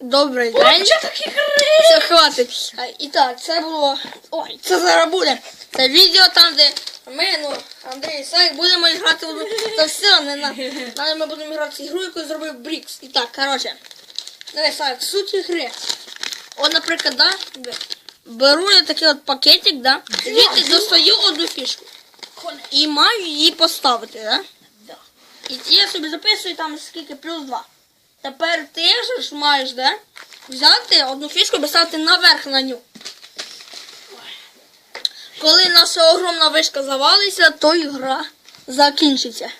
Добрий день. Що такі? Все, хватить. А, І так, це було. Ой, це зараз буде. Це відео там, де ми, ну, Андрій і Сайк, будемо грати в. Це все, не на. Далі ми будемо грати в ігру, яку зробив Брікс. І так, коротше. Дивись, Сайк, суть ігри. От, наприклад, да, беру я такий от пакетик, да, звідти достаю одну фішку. І маю її поставити, да? Да. І я собі записую там скільки плюс два. Тепер ти ж маєш, да? Взяти одну фішку і поставити наверх на ню. Коли наша огромна вишка завалиться, то і гра закінчиться.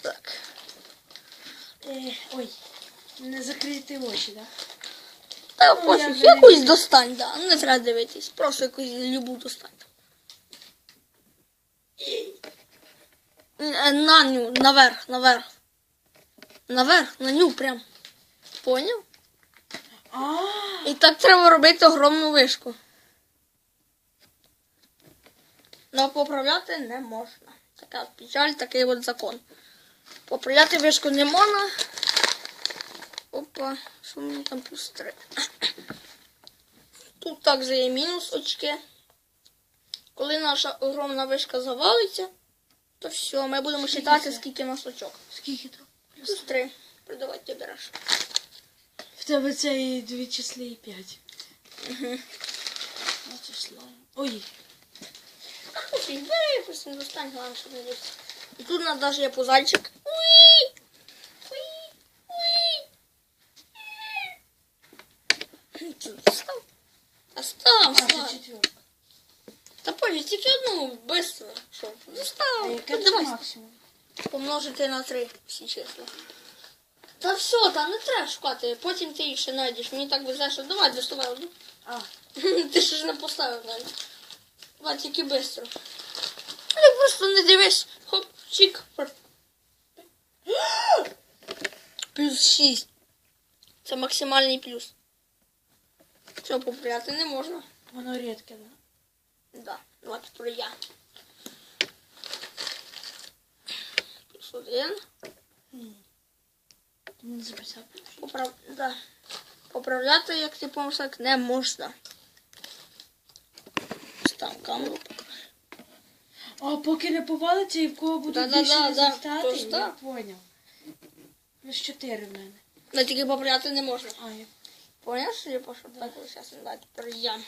Так. Е, ой, не закрити очі, так? Та Ну, пофіг, якусь достань, да. Не треба дивитись. Просто якусь любу достань. Е, На ню, наверх, наверх. Наверх, на ню прям. Поняв? І так треба робити огромну вишку. Но поправляти не можна. Така печаль, такий от закон. Поправляти вишку не можна. Опа, що мені там плюс три. Тут також є мінус очки. Коли наша огромна вишка завалиться, то все, ми будемо вважати, скільки у нас очок. скільки там? Плюс три. Придавай ти береш. В тебе це і дві числи і п'ять. Угу. А числа. Ой, бери якось не достань, головне, щоб не дивитися. І тут у нас навіть є пузальчик. Уї! Уї! Уї! Ти Став. А став, а це став. четверка. Та тільки одну, быстро. Що? Ну А став. яке Ну? Помножити на три всі числа. Та все, та не треба шукати, потім ти їх ще знайдеш. Мені так везе, що давай доставай одну. А, Ти ж не поставив навіть. Давай тільки швидко. Ти просто не дивись. Хоп, чик. Плюс 6. Це максимальний плюс. Що поправляти не можна. воно рідке, да? Да, 23 я. Плюс один. Ти не записав. Поправ... Да. Поправляти, як ти помниш, не можна. Став камеру. А поки не повалиться і в кого буде Да-да-да, більше да. результатів, Тож я так. поняв. Плюс чотири в мене. Але тільки поправляти не можна. А, я Понял, что я пошел? Так, вот сейчас да, теперь я.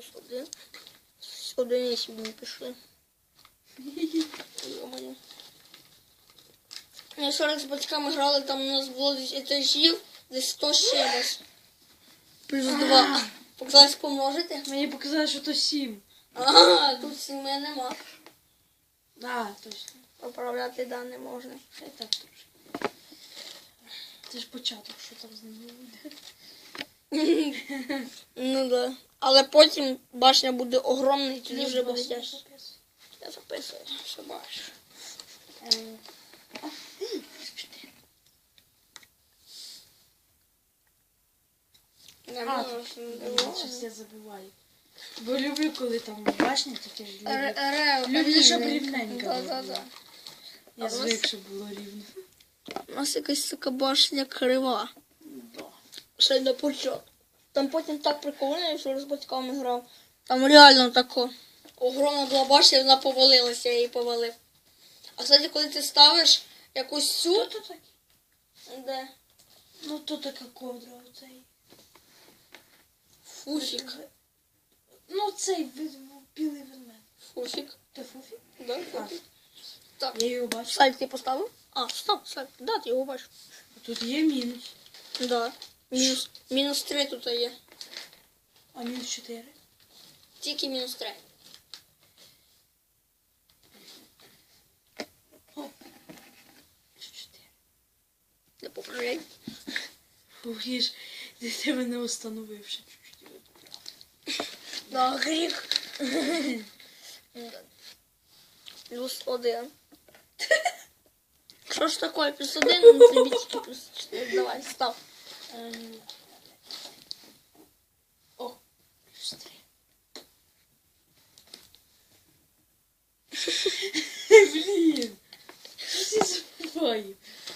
Плюс один. Сюди не сьогодні пішли. Ми вчора з батьками грали, там у нас було десь етажів, десь 100 чимось. Плюс 2. Показалось помножити. Мені показали, що то сім. Ага, тут сіми нема. А, точно. Поправляти да не можна. Хай так трошки. Це ж початок, що там з ними буде. Ну да. Але потім башня буде огромна і тоді вже буде. Я записую, що бачу. Е, а. Щось я забуваю. Бо люблю, коли там башня, таке ж люблю. Люблю, щоб рівненько. було. Я звик, щоб було рівно. У нас якась така башня крива. Ще до початку. Там потім так прикольно, що з батьками грав. Там реально тако. Огромна була башня, вона повалилася, я її повалив. А кстати, коли ти ставиш якусь цю, то таке? де Ну то така ковдра оцей. фуфік. Ну цей білий ведмедь. Фуфік. Це фуфі? Да, фуфік. Так. я його бачу. Сайт ти поставив? А, став, сайт. Да, ти його бачиш. Тут є мінус. Да. Мінус, мінус 3 тут є. А мінус 4. Тільки мінус 3. О. Мінус 4. Не поправляй. Фух, я ж для тебе не установив ще чуть-чуть. Да, гріх. Плюс один. Що ж таке? Плюс один, ну тобі тільки плюс 4. Давай, став. Ем, О, плюс 3. Блін. Що це.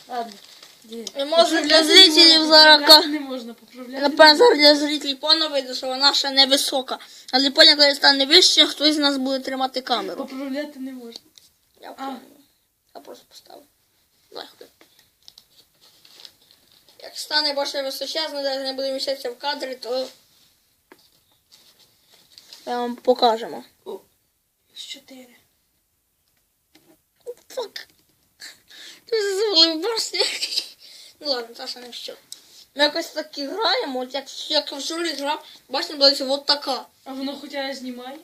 Ладно. Ді. І для Поправляти не зрителів зараз Не можна поправляти. Напевно, зараз для зрителів поно вийде, що вона ще невисока. Але потім, коли стане вище, хтось з нас буде тримати камеру. Поправляти не можна. Я, А. я просто поставив. Легко. Як стане більше височезно, де не буде міститися в кадрі, то я вам покажемо. О, з чотири. Фак. Ти звалив башню. Ну ладно, ще не що. Ми якось так і граємо, от як, як в журі грав, башня була от така. А воно хоча знімає?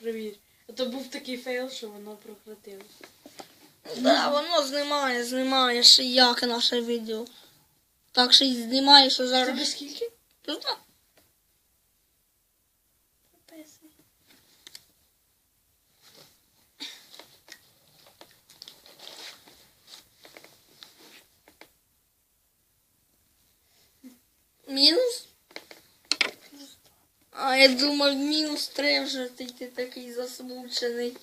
Провір. А то був такий фейл, що воно прократило. Да, воно знімає, знімає ще як наше відео. Так що і знімає, що зараз. Тебе скільки? Ну, так. Мінус? А я думав, мінус три вже ти, ти такий засмучений.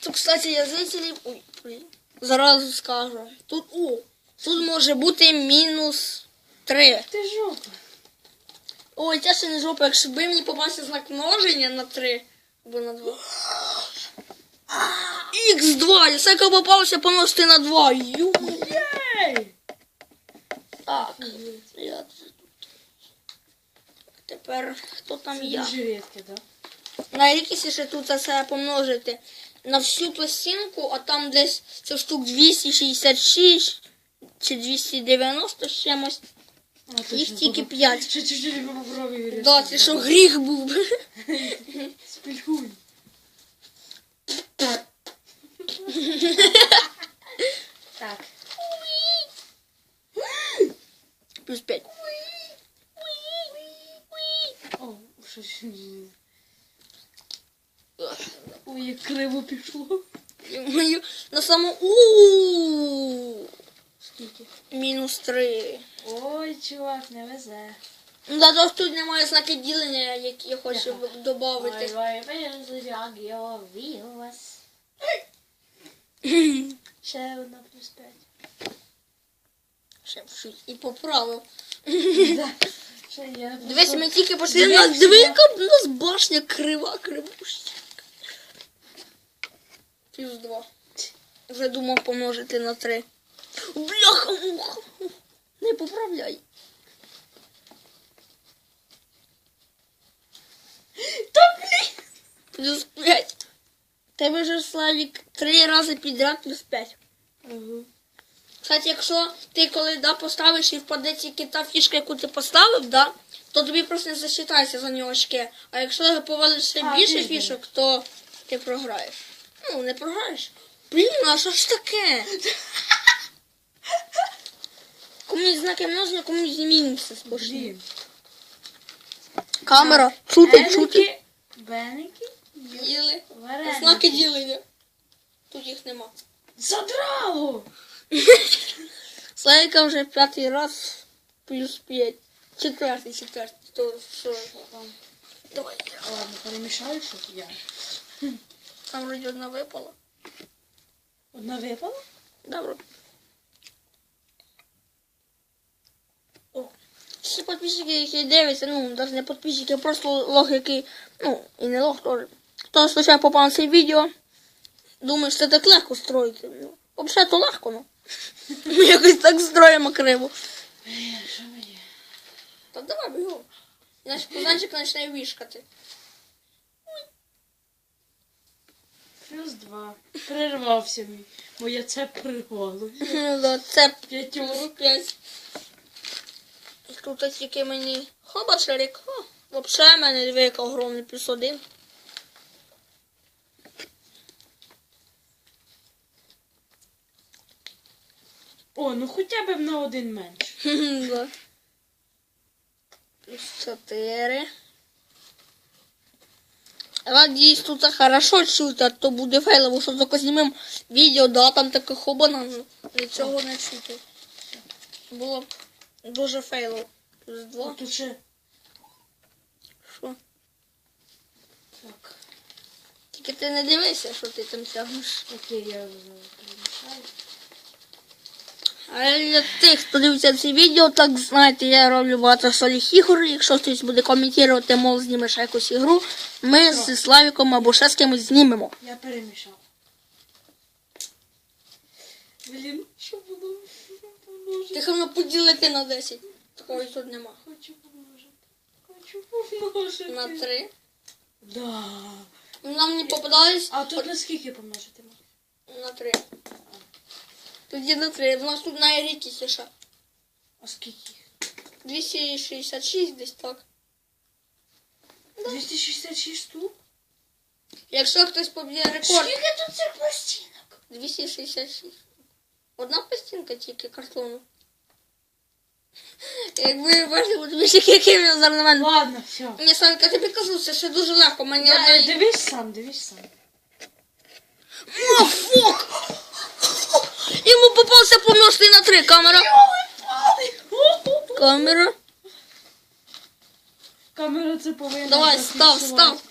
Тут, кстати, я зрителів. Ой, ой, зразу скажу. Тут, о, тут може бути мінус три. Ти жопа. Ой, це ще не жопа, якщо би мені попався знак множення на 3 або на 2. Х2, я сяка попався помножити на 2. Ю. Єй! Так, я тут. Тепер хто там я? дуже рідке, так? Найрідкіше ще тут це помножити на всю пластинку, а там десь це штук 266 чи 290 з чимось. Їх тільки 5. Ще чуть-чуть попробуй Да, це що гріх був. Спільгуй. Так. Плюс 5. О, щось. Ой, як криво пішло. Мою на саму у Скільки? мінус 3. Ой, чувак, не везе. Ну, да, то тут немає знаки ділення, які я хочу додати. ой, як я вів вас. Ще одна плюс п'ять. Ще чуть і поправив. Дивись, ми тільки пошли Дивись, на я- у нас башня крива, кривуща. Плюс 2. Вже думав помножити на 3. Бляха муха. Не поправляй. Та блін! Плюс 5. Тебе же Славік три рази підряд плюс 5. Ага. Кстати, якщо ти коли да, поставиш і впаде тільки та фішка, яку ти поставив, да, то тобі просто не засчитається за нього очки. А якщо повалиш ще А, більше вірно. фішок, то ти програєш. Ну, не програєш. Блін, а що ж таке? Комусь знаки множення, комусь мінуси сплошні. Камера, чути, чути. Беники, Діли. вареники. Знаки ділення. Тут їх нема. Задрало! Славіка вже п'ятий раз плюс 5. Четвертий, четвертий. То що там? Давай. Ладно, перемішаю, щоб я. Там вроді одна випала. Одна випала? Добре. Всі підписчики, які дивляться, ну, навіть не підписчики, а просто лох, який, ну, і не лох теж. Хто случайно попав на це відео, думає, що це так легко строїти. Ну, взагалі то легко, ну. Ми якось так строїмо криво. Що мені? Та давай бігом. Наш пузанчик почне вішкати. Плюс два. Прервався мій. Моє це прирвало. Ну, да, Це П'ятьорок. 5. Тут тільки мені хоба шарик. О, Вообще в мене двійка огромний плюс один. О, ну хоча б на один менше. Плюс 4. Надіюсь, тут хорошо чути, а то буде фейлово, що тільки знімемо відео, да, там таке хобана, нічого не чути. Було б дуже фейлово. Плюс 2. Тут ще. Що? Так. Тільки ти не дивися, що ти там тягнеш. Окей, я перемішаю. А для тих, хто дивиться це відео, так знаєте, я роблю багато соліх ігор. Якщо хтось буде коментувати, мов знімеш якусь ігру, ми з Славіком або ще з кимось знімемо. Я перемішав. Блін, що було? Тихо воно поділити на 10. Такого тут нема. Хочу помножити. Хочу помножити. На 3. Да. Нам не попадались А тут на скільки помножити можна? на 3. Тоді на 3. У нас тут на рідкість ще. А скільки? 266 десь так. 266 штук? Якщо хтось поб'є рекорд. Скільки тут цих пластинок? 266. Одна пластинка тільки картону. Якби ви бачили, ще який він зараз на мене. Ладно, все. Ні, я тобі кажу, це ще дуже легко. Мені одна... дивись сам, дивись сам. О! Йому попався помножити на 3. Камера. Камера. Камера це повинна. Давай, став, зафіксувати. став.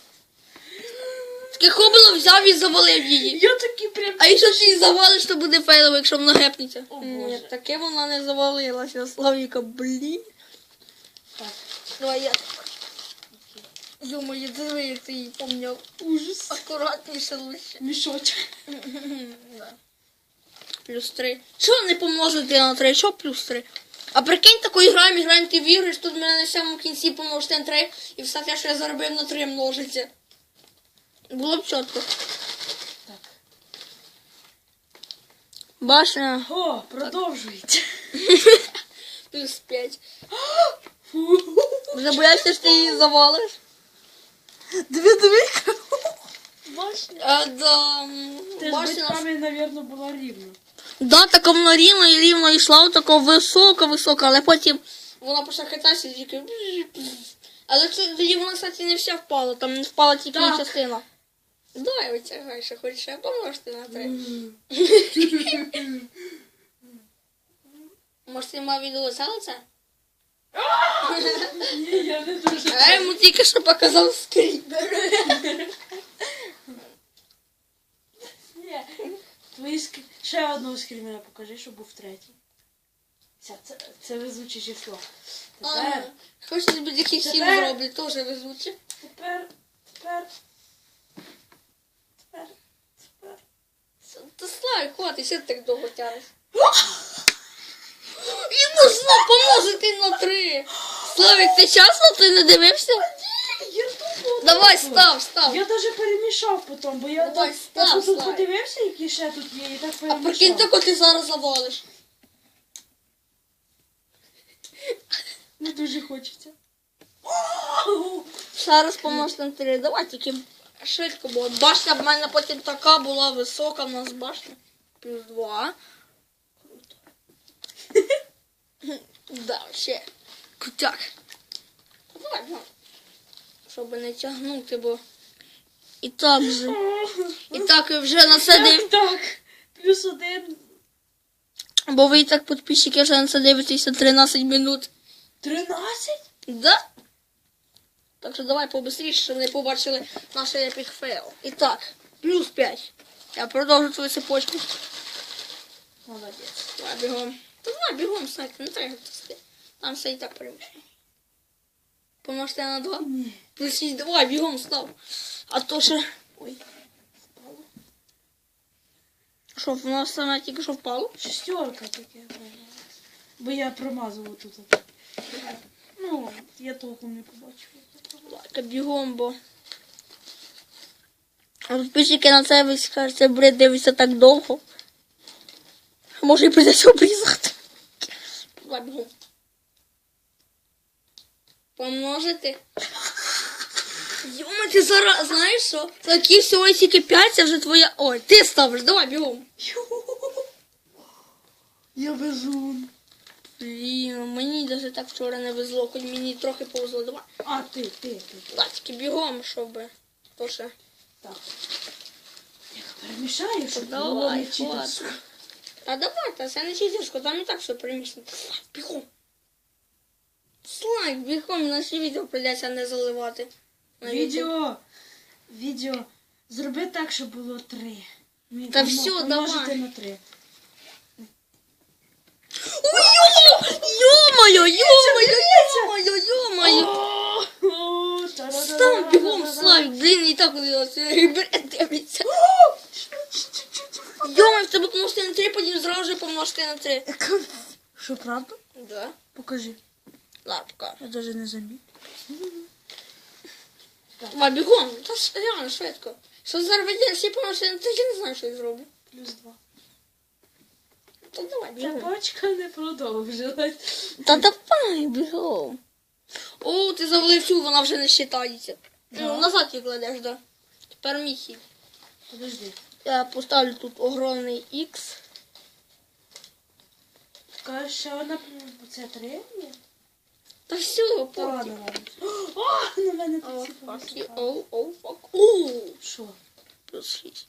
Таке хобило взяв і завалив її. Я такий прям. А якщо ти її завалиш, то буде фейлово, якщо вона гепнеться. О, Ні, таке вона не завалилася. Славіка, блін. Так. Давай я. Думаю, диви, як ти її помняв. Ужас. Акуратніше лише. Мішочок. Да. Плюс три. Чого не помножити на три? Що плюс три? А прикинь, такою граємо, граємо ти віриш, тут мене на самому кінці помножити на три, і все те, що я заробив на три множиться. Було б чітко. Так. Башня. О, продовжується. Плюс п'ять. Вже боявся, що ти її завалиш. Диви, диви. Бачиш? А, да. Ти ж Башня. батьками, напевно, була рівна. Да, така вона рівно і рівно йшла, така висока, висока, але потім вона почала хитатися і тільки. Але це тоді вона, кстати, не вся впала, там не впала тільки Так. частина. Давай витягай, що хочеш, я помножити на три. Може, ти мав відео це? Ні, я не дуже. А йому тільки що показав скріпер. Ні. Твої ск... Ще одного скрімера покажи, щоб був третій. Це, це, це везуче число. Тепер, Хочеш тобі яких сім зроблю, теж везуче. тепер, тепер, Та слай, хватить, що ти так довго тянеш? Йому знов помножити на три. Славік, ти чесно ти не дивився? Я тупо. Давай, став, став. Я навіть перемішав потім, бо я Давай, так, став, я тут став. подивився, які ще тут є, і так А перемішав. прикинь, тако ти зараз завалиш. Не дуже хочеться. Зараз помножити на три. Давай тільки швидко, бо башня в мене потім така була висока, в нас башня. Плюс два. Круто. Да, ще. Крутяк. Давай, ну. Щоб не тягнути, бо і так же. І так вже насадив. Так, так. Плюс один. Бо ви і так підписчики вже насадивитеся 13 минут. Тринадцять? Да? Так що давай побыстріше, щоб не побачили наш епік фейл. І так, плюс 5. Я продовжу твою цепочку. Молодець. Давай бігом. Давай бігом, Снайк, не треба тисти. Там все і так перемішано. Помножте на 2. Ні. Плюс 6, давай, бігом став. А то ще... Ой. Що, в нас саме тільки що впало? Шестерка таке. Бо я промазував тут. Ну, я толком не побачив. Давай, бігом, бо... На це ви скажете, бред дивиться так довго. Може і прийдеться обрізати. Давай бігом. Помножити. Йома, ти зараз, знаєш що? Такі всього тільки 5, це вже твоя... Ой, ти ставиш, давай бігом. Я везун. Блін, мені навіть так вчора не везло, хоч мені трохи повезло. Давай. А, ти, ти, ти. Давай, бігом, щоб... То ще... Так. Я перемішаю, щоб Давай, було не читати. Та давай, та це не читерсько, там і так все. Слайк, бігом. Слайк, бігом, наші відео прийдеться не заливати. На Відео. Відео. Зроби так, щоб було три. Та всьо, давай. на три. Йо-моє, йо-моє, йо-моє, йо-моє. Став бігом, Славік, блін, і так дивиться. Йома, в тебе помножити на 3, потім зразу же помножити на 3. Що, правда? Да. Покажи. Лапка. Я навіть не замітив. Давай, бігом, та ж реально швидко. Що зараз всі помножити на 3, я не знаю, що я зроблю. Плюс два. Та давай, бігом. Цепочка не продовжилась. Та давай, бігом. О, ти завалив цю, вона вже не считається. Да? Ну, назад її кладеш, да. Тепер мій хід. Подожди. Я поставлю тут огромний X. Кажеш, ще одна, це три? Та все, поки. ладно, ладно. О, на мене О, тут фак, оу, оу, фак. Оу, Що? плюс 6.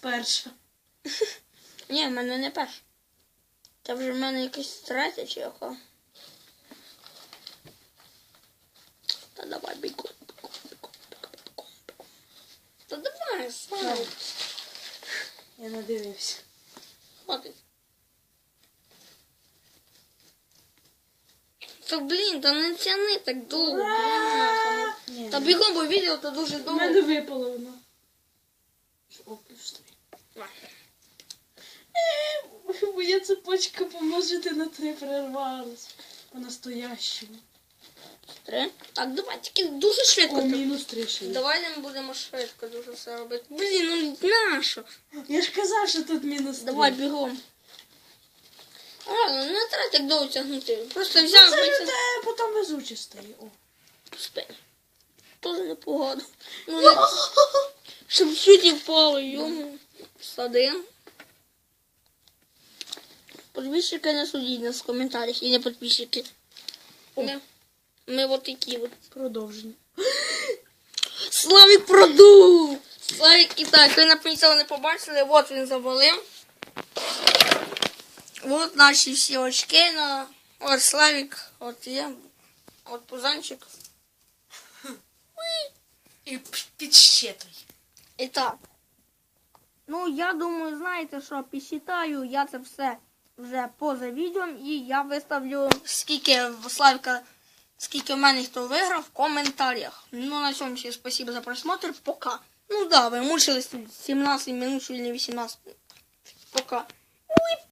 Перша. Ні, в мене не перша. Це вже в мене якась третя чи яка. Та давай, бігом, бігом, бігом, бігом, бігом, бігом. Та давай, Славик. Я надивився. Хватить. Та блін, та не тяни так довго. Та бігом, бо відео то дуже У довго. мене випало воно. О, плюс три. Давай. Е, Моя цепочка помножити на три перервалась. По-настоящему. Три. Так, давай, тільки дуже швидко. О, мінус три ще є. Давай не будемо швидко дуже все робити. Блін, ну нащо? Я ж казав, що тут мінус три. Давай бігом. Ладно, не треба так довго тягнути. Просто взяв Це витяг те потім везуче стає. О. спину. Тоже непогано. Ну, не... Щоб чуть впало, йому. Садим. Подписчики не судіть нас в коментарях і не подписчики. Ми, ми от такі от. Продовження. Славік продув! Славік і так, ви цього не побачили, от він завалив. От наші всі очки на. От Славік, от я, от Пузанчик. І підщитуй. І так. Ну, я думаю, знаєте, що підсчитаю я це все вже поза відео і я виставлю скільки Славка, скільки в мене хто виграв в коментарях. Ну, на цьому всім спасибо за просмотр. Пока. Ну да, ви мучились 17 минут, чи 18. Пока.